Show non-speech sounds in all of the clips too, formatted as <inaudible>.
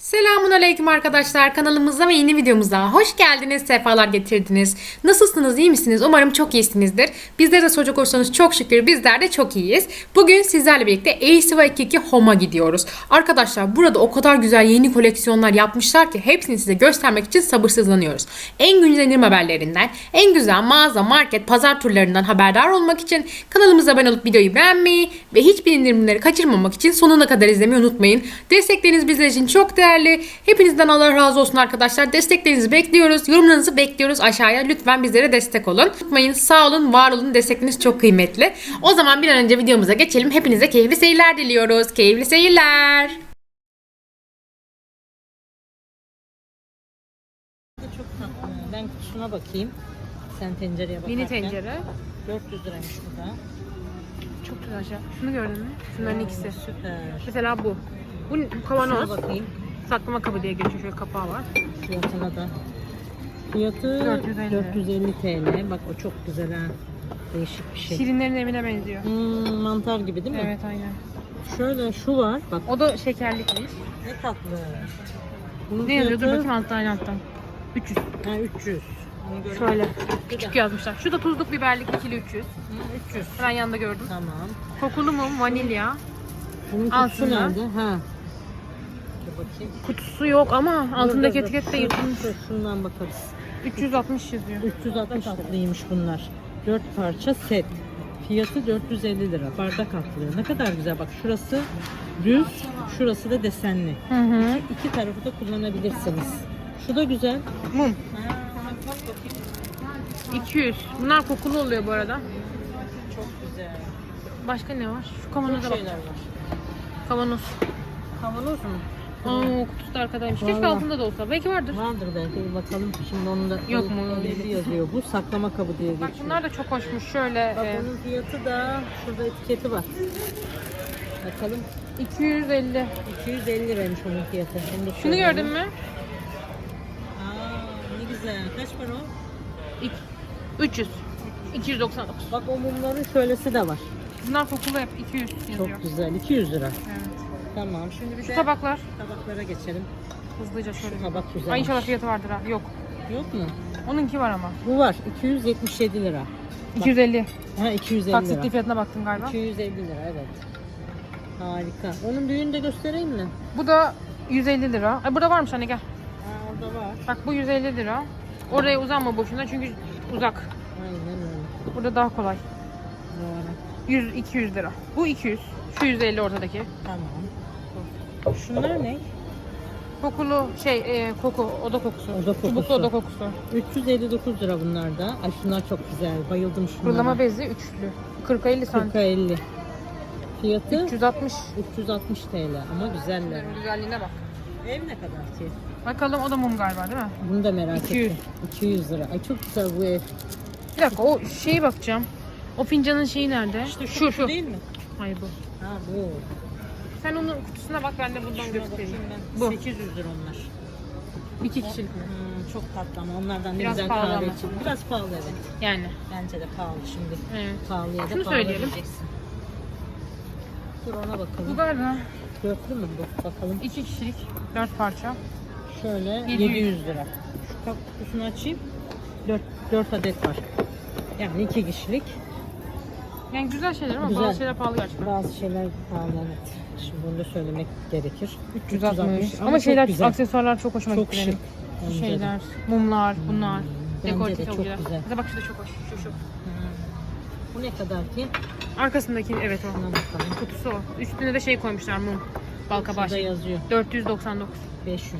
Selamun Aleyküm arkadaşlar kanalımıza ve yeni videomuza hoş geldiniz, sefalar getirdiniz. Nasılsınız, iyi misiniz? Umarım çok iyisinizdir. Bizlere de soracak olursanız çok şükür bizler de çok iyiyiz. Bugün sizlerle birlikte ACV 22 Home'a gidiyoruz. Arkadaşlar burada o kadar güzel yeni koleksiyonlar yapmışlar ki hepsini size göstermek için sabırsızlanıyoruz. En güncel indirim haberlerinden, en güzel mağaza, market, pazar turlarından haberdar olmak için kanalımıza abone olup videoyu beğenmeyi ve hiçbir indirimleri kaçırmamak için sonuna kadar izlemeyi unutmayın. Destekleriniz bizler için çok değerli. Hepinizden Allah razı olsun arkadaşlar. Desteklerinizi bekliyoruz. Yorumlarınızı bekliyoruz aşağıya. Lütfen bizlere destek olun. Unutmayın sağ olun, var olun. Destekleriniz çok kıymetli. O zaman bir an önce videomuza geçelim. Hepinize keyifli seyirler diliyoruz. Keyifli seyirler. Çok tatlı. Ben kutusuna bakayım. Sen tencereye bakarken. Mini tencere. 400 liraymış bu da. Çok güzel şey. Şunu gördün mü? Şunların ikisi. Süper. Mesela bu. Bu Şuna kavanoz. bakayım. Saklama kabı diye geçiyor. Şöyle kapağı var. Fiyatına da. Fiyatı 450. 450 TL. Bak o çok güzel ha. Değişik bir şey. Şirinlerin evine benziyor. Hmm, mantar gibi değil mi? Evet aynen. Şöyle şu var. Bak O da şekerlikmiş. ne tatlı. Bunun Ne yazıyor? Dur fiyatı- bakayım altta aynı alttan. 300. Ha 300. Onu gördüm. Şöyle. Küçük yazmışlar. Şu da tuzluk biberlik ikili 300. Hı, 300. Hemen yanında gördüm. Tamam. Kokulu mum, vanilya. Bunun kutusu nerede? Ha. Bakayım. Kutusu yok ama altındaki Dur, dur, etiket de yırtılmış. şu- Şundan bakarız. 360 yazıyor. 360 tatlıymış bunlar. 4 parça set. Fiyatı 450 lira. Bardak altlığı. Ne kadar güzel. Bak şurası düz, şurası da desenli. Hı hı. İki tarafı da kullanabilirsiniz. Şu da güzel. Mum. Ha, bak bakayım. 200. Bunlar kokulu oluyor bu arada. Çok güzel. Başka ne var? Şu kavanoza bak. var. Kavanoz. Kavanoz mu? Aa kutusu da arkadaymış. Keşke Vallahi. altında da olsa. Belki vardır. Vardır belki. Bakalım. Şimdi onun da Yok mu? el eli yazıyor. Bu saklama kabı diye geçiyor. Bak bunlar da çok hoşmuş. Şöyle Bak e, onun fiyatı da şurada etiketi var. Bakalım 250. 250 liraymış onun fiyatı. Da Şunu gördün mü? Aa ne güzel. Kaç para o? İk- 300. 299. Bak o mumların şöylesi de var. Bunlar kokulu hep 200 yazıyor. Çok güzel. 200 lira. Evet. Tamam. Şimdi bir Şu de tabaklar. tabaklara geçelim. Hızlıca şöyle. Şu tabak güzel. Ay inşallah fiyatı vardır ha. Yok. Yok mu? Onunki var ama. Bu var. 277 lira. 250. Ha 250 Taksitli lira. fiyatına baktın galiba. 250 lira evet. Harika. Onun büyüğünü de göstereyim mi? Bu da 150 lira. Ay burada varmış anne gel. Ha orada var. Bak bu 150 lira. Oraya uzanma boşuna çünkü uzak. Aynen öyle. Burada daha kolay. Doğru. 100 200 lira. Bu 200. Şu 150 ortadaki. Tamam. Şunlar ne? Kokulu şey e, koku oda kokusu. Oda kokusu. Çubuklu oda kokusu. 359 lira bunlar da. Ay şunlar çok güzel. Bayıldım şunlara. Kurulama bezi üçlü. 40 50 santim. 40'a 50. Fiyatı 360. 360 TL ama güzeller. Bunların güzelliğine bak. Ev ne kadar ki? Bakalım o da mum galiba değil mi? Bunu da merak 200. ettim. 200 lira. Ay çok güzel bu ev. Bir dakika o şeyi bakacağım. O fincanın şeyi nerede? İşte şu, şu şu. değil mi? Hayır bu. Ha bu. Sen onun kutusuna bak ben de bundan göstereyim. Bu. 800 lira onlar. İki kişilik mi? Hmm, çok tatlı ama onlardan ne Biraz güzel pahalı kahve ama. için. Biraz pahalı evet. Yani. Bence de pahalı şimdi. Evet. Pahalıya da Şunu pahalı söyleyelim. diyeceksin. Dur ona Bu bakalım. galiba Dörtlü mü bu? Bakalım. iki kişilik dört parça. Şöyle 700. 700, lira. Şu kap kutusunu açayım. 4, 4 adet var. Yani iki kişilik. Yani güzel şeyler ama Güzel. bazı şeyler pahalı gerçekten. Bazı şeyler pahalı evet. Şimdi bunu da söylemek gerekir. 360. Ama, çok şeyler güzel. aksesuarlar çok hoşuma Çok gitti şık. benim. Bence de. Şeyler, mumlar, bunlar. Bence Dekoratif de çok, çok güzel. güzel. Mesela bak şu da çok hoş. Şu şu. Hmm. Bu ne kadar ki? Arkasındaki evet o. Bakalım. Kutusu o. Üstüne de şey koymuşlar mum. Balkabaş. Şurada yazıyor. 499. 500 de.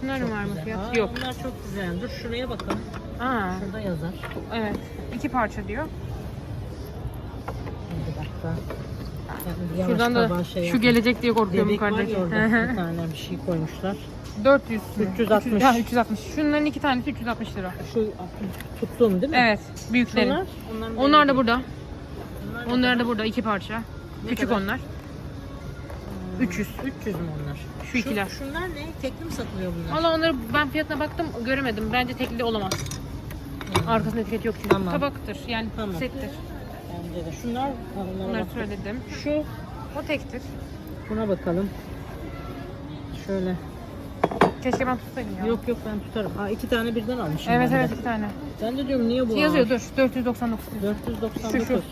Şunlar Çok var mı fiyat? Yok. Onlar çok güzel. Dur şuraya bakalım. Aa, Şurada yazar. evet. İki parça diyor. Bir dakika. Yani yavaş Şuradan da tabağa şey şu gelecek diye korkuyorum Bebek var yukarıdaki. ya orada. <laughs> bir tane bir şey koymuşlar. 400 mü? 360. Ha, 360. Şunların iki tanesi 360 lira. Şu tuttuğum değil mi? Evet. Büyükleri. Şunlar? Onlar, Onlar da burada. Onlar, Onlar da burada iki parça. Ne Küçük kadar? onlar. 300. 300 mü onlar? Şu ikiler. Şunlar ne? Tekli mi satılıyor bunlar? Valla onları ben fiyatına baktım göremedim. Bence tekli olamaz. Arkasında etiket yok çünkü. Tamam. Tabaktır yani Tamam. settir. Bence de. Şunlar, ha, onlara Bunları söyledim. Şu, O tektir. buna bakalım. Şöyle. Keşke ben tutsaydım ya. Yok yok ben tutarım. Aa, iki tane birden almışım Evet ben de. evet bir tane. Ben de diyorum niye bu yazıyor dur 499. 499. Şu, şu.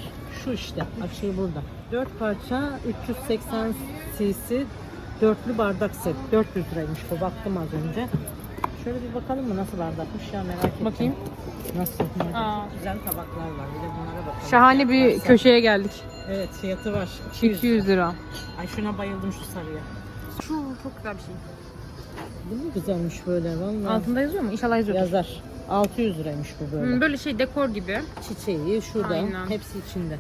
Şu işte. Bak şey burada. 4 parça 380 cc dörtlü bardak set. 400 liraymış bu. Baktım az önce. Şöyle bir bakalım mı nasıl bardakmış ya merak ettim. Bakayım. Nasıl? Aa. Güzel tabaklar var. Bir de bunlara bakalım. Şahane bir Varsa- köşeye geldik. Evet fiyatı var. 200. 200 lira. Ay şuna bayıldım şu sarıya. Şu çok güzel bir şey. Bu mu güzelmiş böyle vallahi. Altında yazıyor mu? İnşallah yazıyor. Yazar. 600 liraymış bu böyle. Böyle şey dekor gibi. Çiçeği şurada. Aynen. Hepsi içinde.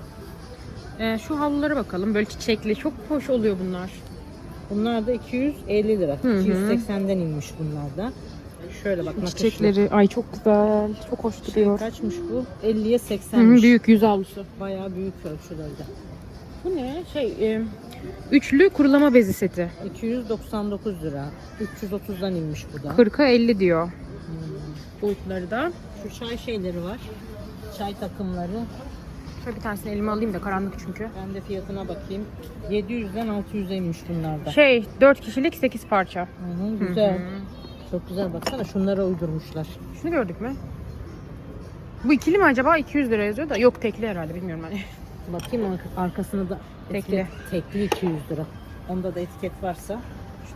Ee, şu havlulara bakalım. Böyle çiçekli. Çok hoş oluyor bunlar. Bunlar da 250 lira. Hı hı. 280'den inmiş bunlar da. Şöyle bak. Çiçekleri. Ay çok güzel. Çok hoş Şey, duruyor. kaçmış bu? 50'ye Hı, 80'miş. büyük yüz havlusu. Bayağı büyük ölçülerde. Bu ne? Şey, e, üçlü kurulama bezi seti. 299 lira. 330'dan inmiş bu da. 40'a 50 diyor. Hmm. Boyutları da. Şu çay şeyleri var. Çay takımları. Şöyle bir tanesini elime alayım da karanlık çünkü. Ben de fiyatına bakayım. 700'den 600'e inmiş bunlar da. Şey 4 kişilik 8 parça. Hı hı, güzel. Hı hı. Çok güzel baksana şunlara uydurmuşlar. Şunu gördük mü? Bu ikili mi acaba? 200 lira yazıyor da. Yok tekli herhalde bilmiyorum hani. <laughs> Bakayım arka- arkasında da Tekli. etiket- tekli 200 lira. Onda da etiket varsa.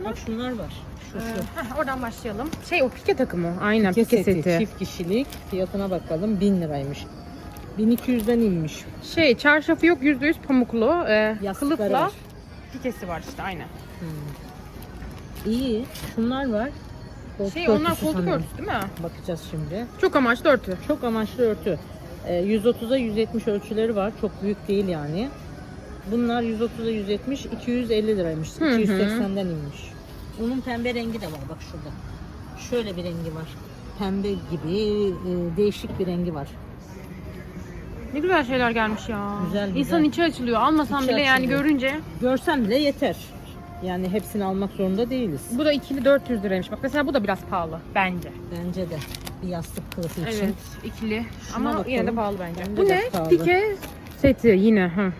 Bak şunlar var. Şu şu. Heh, oradan başlayalım. Şey o pike takımı. Aynen Pike pike, seti, seti. çift kişilik fiyatına bakalım 1000 liraymış. 1200'den inmiş. Şey çarşafı yok %100 pamuklu. E, Yastıkları kılıfla var. pikesi var işte aynen. İyi. Şunlar var. Koltuk Şey onlar örtüsü koltuk sanırım. örtüsü değil mi? Bakacağız şimdi. Çok amaçlı örtü. Çok amaçlı örtü. Ee, 130'a 170 ölçüleri var. Çok büyük değil yani. Bunlar 130'a 170, 250 liraymış. Hı hı. 280'den inmiş. Bunun pembe rengi de var bak şurada. Şöyle bir rengi var. Pembe gibi e, değişik bir rengi var. Ne güzel şeyler gelmiş ya. Güzel, güzel. İnsanın içi açılıyor. Almasam İçi bile yani açılıyor. görünce. Görsen bile yeter. Yani hepsini almak zorunda değiliz. Bu da ikili 400 liraymış. Bak mesela bu da biraz pahalı bence. Bence de bir yastık kılıfı için. Evet ikili. Şuna Ama yine de bakalım. pahalı bence. Bence bu de ne? pahalı. Pike seti yine. Hı.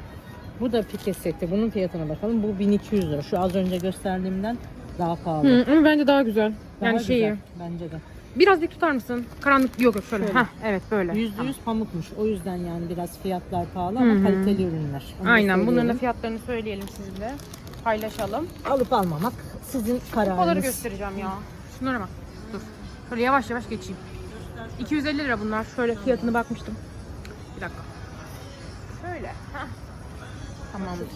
Bu da pike seti. Bunun fiyatına bakalım. Bu 1200 lira. Şu az önce gösterdiğimden daha pahalı. Hı, ama bence daha güzel. Daha yani güzel, şeyi. Bence de. Biraz dik tutar mısın? Karanlık yok yok şöyle. Şöyle. Heh, evet böyle. %100 Tamam. pamukmuş. O yüzden yani biraz fiyatlar pahalı ama Hı hı. kaliteli ürünler. Onu da Aynen bunların da söyleyelim. fiyatlarını söyleyelim sizinle. Paylaşalım. alıp almamak sizin Kupaları kararınız. göstereceğim ya. Şunlara bak. Dur. Şöyle yavaş yavaş geçeyim. 250 lira bunlar. Şöyle fiyatını bakmıştım. Bir dakika. Şöyle. Heh. Tamamdır.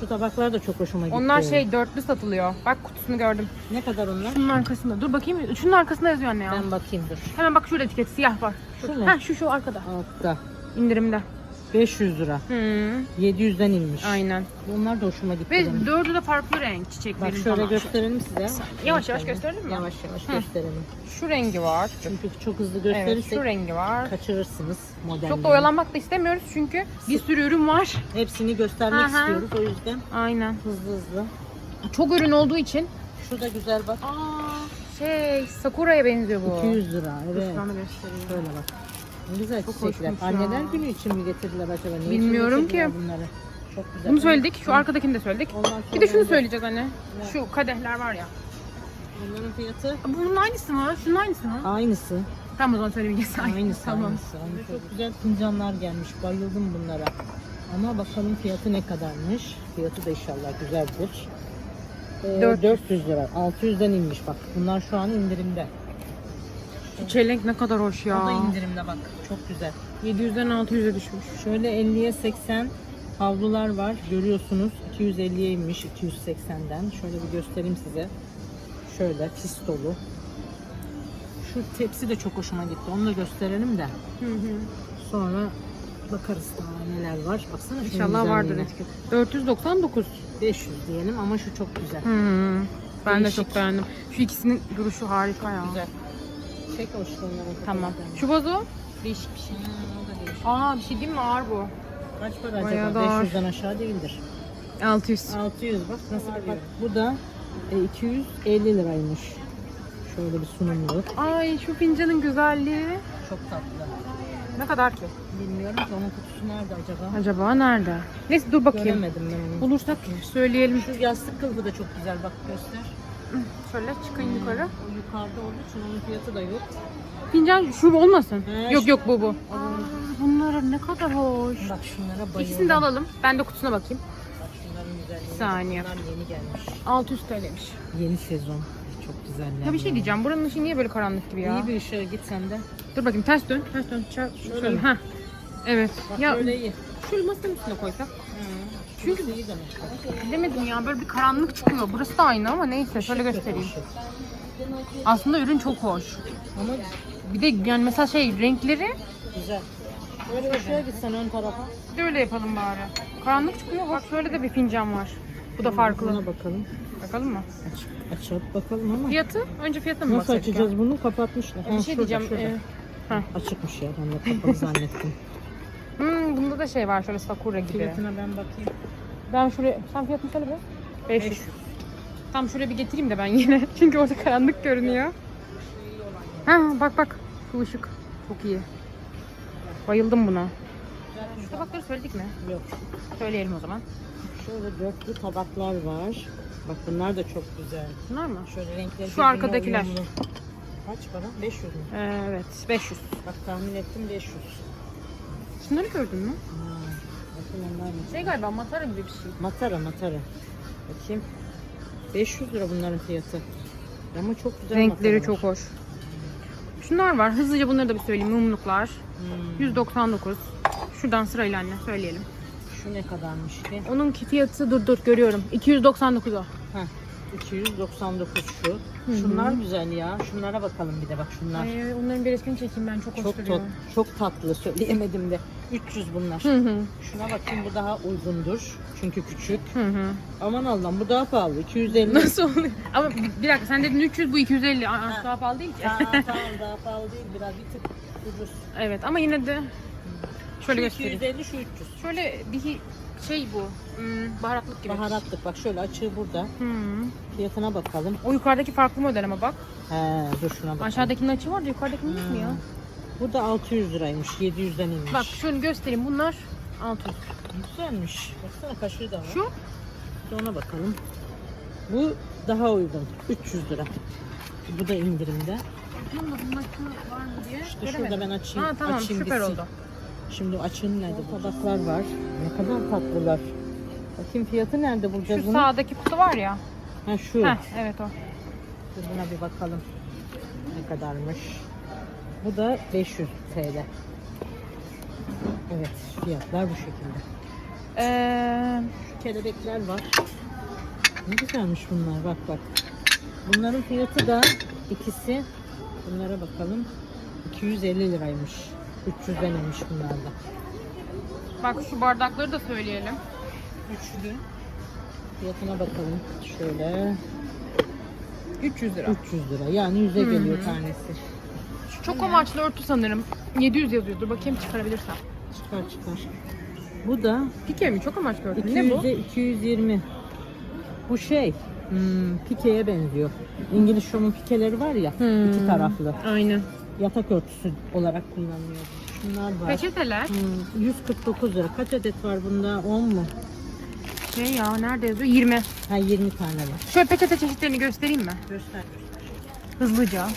Şu tabaklar da çok hoşuma gitti. Onlar şey dörtlü satılıyor. Bak kutusunu gördüm. Ne kadar onlar? Şunun arkasında. Dur bakayım. Şunun arkasında yazıyor anne ya. Ben bakayım dur. Hemen bak şurada etiket siyah var. Şu? Heh, şu şu arkada. Altta. İndirimde. 500 lira. Hı. 700'den inmiş. Aynen. Bunlar da hoşuma gitti. Ve benim. dördü de farklı renk çiçeklerin Bak şöyle falan. gösterelim size. Yavaş yavaş gösterelim mi? Yavaş yavaş Hı. gösterelim. Şu rengi var. Çünkü çok hızlı Evet gösterirsek şu rengi var. kaçırırsınız modelleri. Çok da oyalanmak da istemiyoruz çünkü bir sürü ürün var. Hepsini göstermek hı. istiyoruz o yüzden Aynen. hızlı hızlı. Çok ürün olduğu için. Şu da güzel bak. Aa, şey Sakura'ya benziyor bu. 200 lira evet. Şöyle bak. Ne güzel Çok çiçekler. hoşmuş ya. Anneler günü için mi getirdiler acaba? Ne için Bilmiyorum getirdiler ki. Bunları? Çok güzel. Bunu söyledik. Şu arkadakini de söyledik. Ondan Bir de sonra şunu söyleyeceğiz anne. Ne? Şu kadehler var ya. Bunların fiyatı Bunun aynısı mı? Şunun aynısı mı? aynısı. Tamam o zaman söylemeyeceğiz. Aynısı. Tamam. Aynısı. Aynı Çok güzel fincanlar gelmiş. Bayıldım bunlara. Ama bakalım fiyatı ne kadarmış. Fiyatı da inşallah güzeldir. Ee, 400. 400 lira. 600'den inmiş bak. Bunlar şu an indirimde. Şu çelenk ne kadar hoş ya. O da indirimde bak. Çok güzel. 700'den 600'e düşmüş. Şöyle 50'ye 80 havlular var. Görüyorsunuz 250'ye inmiş 280'den. Şöyle bir göstereyim size. Şöyle fistolu. Şu tepsi de çok hoşuma gitti. Onu da gösterelim de. Hı hı. Sonra bakarız daha neler var. Baksana İnşallah vardır etiket. 499. 500 diyelim ama şu çok güzel. Hı. Ben de Değişik. çok beğendim. Şu ikisinin duruşu harika ya. Güzel. Çek hoşlanıyor. Tamam. Şu vazo? Değişik bir şey. Ha, o da değişik. Aa bir şey değil mi? Ağır bu. Kaç para Bayağı acaba? da ağır. 500'den aşağı değildir. 600. 600 bak nasıl bak. Bu da e, 250 liraymış. Şöyle bir sunumluk. Ay şu fincanın güzelliği. Çok tatlı. Ne kadar ki? Bilmiyorum ki onun kutusu nerede acaba? Acaba nerede? Neyse dur bakayım. Göremedim ben onu. Bulursak söyleyelim. Şu yastık kılıfı da çok güzel bak göster. <clears throat> Şöyle çıkın yukarı. O yukarıda olduğu için onun fiyatı da yok. Fincan şu olmasın. He, yok şu- yok bu bu. Bunlar ne kadar hoş. Bak şunlara bayıldım. İkisini de alalım. Ben de kutusuna bakayım. Bak şunların güzelliğine. Bir saniye. Bunlar yeni gelmiş. 600 TL'miş. Yeni sezon. Çok güzeller. Ya bir şey diyeceğim. Buranın ışığı niye böyle karanlık gibi ya? İyi bir ışığa git sen de. Dur bakayım ters dön. Ters dön. Çar- Şöyle Şöyle. Ha. Evet. Bak ya böyle iyi. şöyle masanın üstüne koysak. Çünkü. Bilemedim ya böyle bir karanlık çıkıyor. Burası da aynı ama neyse şöyle göstereyim. Aslında ürün çok hoş. Ama Bir de yani mesela şey renkleri güzel. Böyle ışığa gitsen ön tarafa. bir de öyle yapalım bari. Karanlık çıkıyor. Bak şöyle de bir fincan var. Bu da farklı. Buna bakalım. Bakalım mı? Aç, açıp bakalım ama. Fiyatı? Önce fiyatı mı Nasıl açacağız bunu? Kapatmışlar. ya? Bir şey şurada, diyeceğim. şurada. e, ha. Açıkmış ya. Ben de kapalı zannettim. <laughs> Hmm, bunda da şey var şöyle sakura gibi. Fiyatına ben bakayım. Ben şuraya, sen fiyatını söyle be. 500. Tam şuraya bir getireyim de ben yine. <laughs> Çünkü orada karanlık görünüyor. Ha bak bak. Şu ışık. Çok iyi. Bayıldım buna. Şu tabakları söyledik mi? Yok. Söyleyelim o zaman. Şöyle dörtlü tabaklar var. Bak bunlar da çok güzel. Bunlar mı? Şöyle renkleri Şu arkadakiler. uyumlu. Kaç para? 500 mü? Ee, evet. 500. Bak tahmin ettim 500. Şunları gördün mü? Bakın onlar mı? Şey galiba matara gibi bir şey. Matara matara. Bakayım. 500 lira bunların fiyatı. Ama çok güzel Renkleri çok hoş. Şunlar var. Hızlıca bunları da bir söyleyeyim. Mumluklar. Hmm. 199. Şuradan sırayla anne söyleyelim. Şu ne kadarmış ki? Onun fiyatı dur dur görüyorum. 299 o. Heh, 299 şu. hı. Şunlar güzel ya. Şunlara bakalım bir de bak şunlar. Ee, onların bir resmini çekeyim ben çok hoş çok duruyor. tat, çok tatlı söyleyemedim de. 300 bunlar. Hı hı. Şuna bakayım bu daha uygundur. Çünkü küçük. Hı hı. Aman Allah'ım bu daha pahalı. 250. Nasıl oluyor? Ama bir, dakika sen dedin 300 bu 250. Aa, daha pahalı değil ki. Aa, <laughs> tamam daha pahalı değil biraz bir tık ucuz. evet ama yine de şöyle Şu göstereyim. 250 şu 300. Şöyle bir şey bu. hmm, baharatlık gibi. Baharatlık bak şöyle açığı burada. Hı. Fiyatına bakalım. O yukarıdaki farklı model ama bak. He dur şuna bakalım. Aşağıdakinin açı var da yukarıdakinin mu ya? Bu da 600 liraymış. 700'den inmiş. Bak şöyle göstereyim. Bunlar 600. Güzelmiş. Baksana kaşığı da var. Şu Bir ona bakalım. Bu daha uygun. 300 lira. Bu da indirimde. Bunun da bunun açı var mı diye İşte göremedim. şurada ben açayım. Ha tamam açayım süper gitsin. oldu. Şimdi açığın nerede? Tabaklar var. Ne kadar tatlılar. Bakayım fiyatı nerede bulacağız Şu bunu? sağdaki kutu var ya. Ha şu. Heh, evet o. Dur buna bir bakalım. Ne kadarmış? Bu da 500 TL. Evet, fiyatlar bu şekilde. Ee, Şu kelebekler var. Ne güzelmiş bunlar bak bak. Bunların fiyatı da ikisi bunlara bakalım. 250 liraymış. 300'den inmiş bunlar da. bak şu bardakları da söyleyelim. Üçlü. Fiyatına bakalım. Şöyle 300 lira. 300 lira. Yani 100'e geliyor tanesi. Çok amaçlı örtü sanırım. 700 yazıyordur. Bakayım çıkarabilirsem. Çıkar çıkar. Bu da Pike mi? Çok amaçlı örtü. Ne bu? 200'e 220. Bu şey hmm, pikeye benziyor. İngiliz şomun pikeleri var ya Hmm. iki taraflı. Aynen. Yatak örtüsü olarak kullanılıyor. Şunlar var. Peçeteler. Hmm, 149 lira. Kaç adet var bunda? 10 mu? Şey ya nerede yazıyor? 20. Ha 20 tane var. Şöyle peçete çeşitlerini göstereyim mi? Göster. Hızlıca.